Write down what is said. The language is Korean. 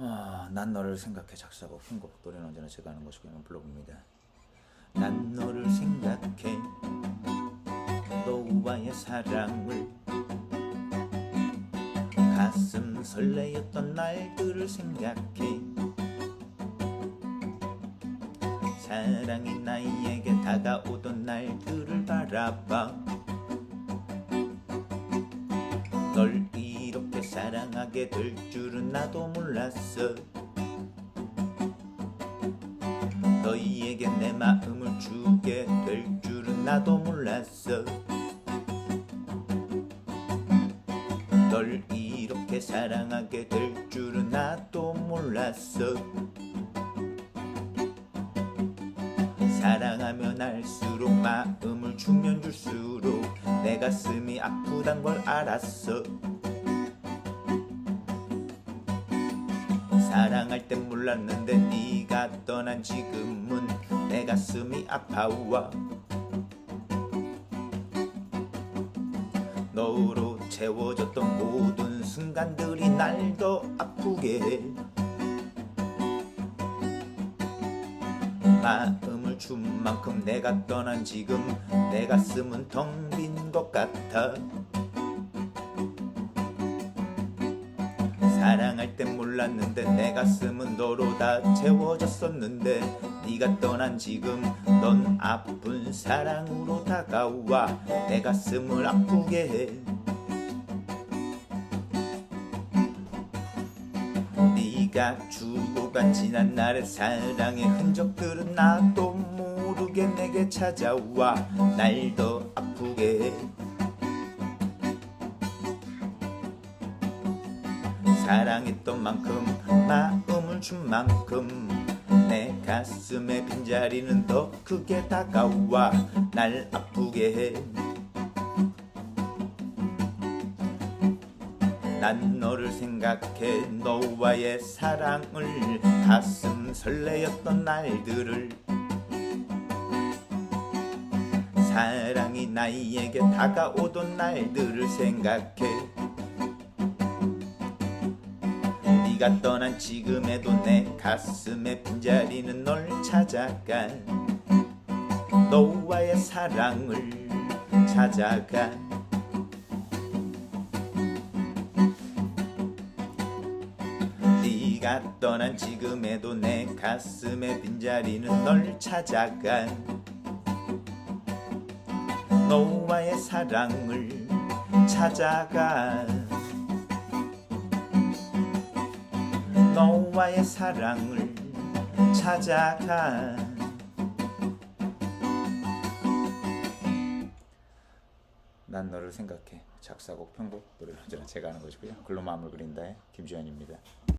아, 난 너를 생각해 작사곡 편곡 노래는 언제나 제가 하는 것이고 한번 불러봅니다. 난 너를 생각해 너와의 사랑을 가슴 설레였던 날들을 생각해 사랑이 나에게 다가오던 날들을 바라봐 널 사랑하게 될 줄은 나도 몰랐어. 너희에게 내 마음을 주게 될 줄은 나도 몰랐어. 널 이렇게 사랑하게 될 줄은 나도 몰랐어. 사랑하면 할수록 마음을 주면 줄수록 내 가슴이 아프단 걸 알았어 사랑할 땐 몰랐는데 네가 떠난 지금은 내 가슴이 아파와 너로 채워졌던 모든 순간들이 날 더 아프게. 해 마음을 준 만큼 내가 떠난 지금 내 가슴은 텅 빈 것 같아 사랑할 땐 몰랐는데 내 가슴은 너로 다 채워졌었는데 네가 떠난 지금 넌 아픈 사랑으로 다가와 내 가슴을 아프게 해. 네가 주고 간 지난 날의 사랑의 흔적들은 나도 모르게 내게 찾아와 날 더 아프게 해 사랑했던 만큼 마음을 준 만큼. 내 가슴의 빈자리는 더 크게 다가와 날 아프게 해. 난 너를 생각해 너와의 사랑을 가슴 설레였던 날들을. 사랑이 나에게 다가오던 날들을 생각해 네가 떠난 지금에도 내 가슴의 빈자리는 널 찾아가 너와의 사랑을 찾아가 네가 떠난 지금에도 내 가슴의 빈자리는 널 찾아가 너와의 사랑을 찾아가 너와의 사랑을 찾아가. 난 너를 생각해. 작사곡 편곡 노래 언제나 제가 하는 것이고요. 글로 마음을 그린다의 김주현입니다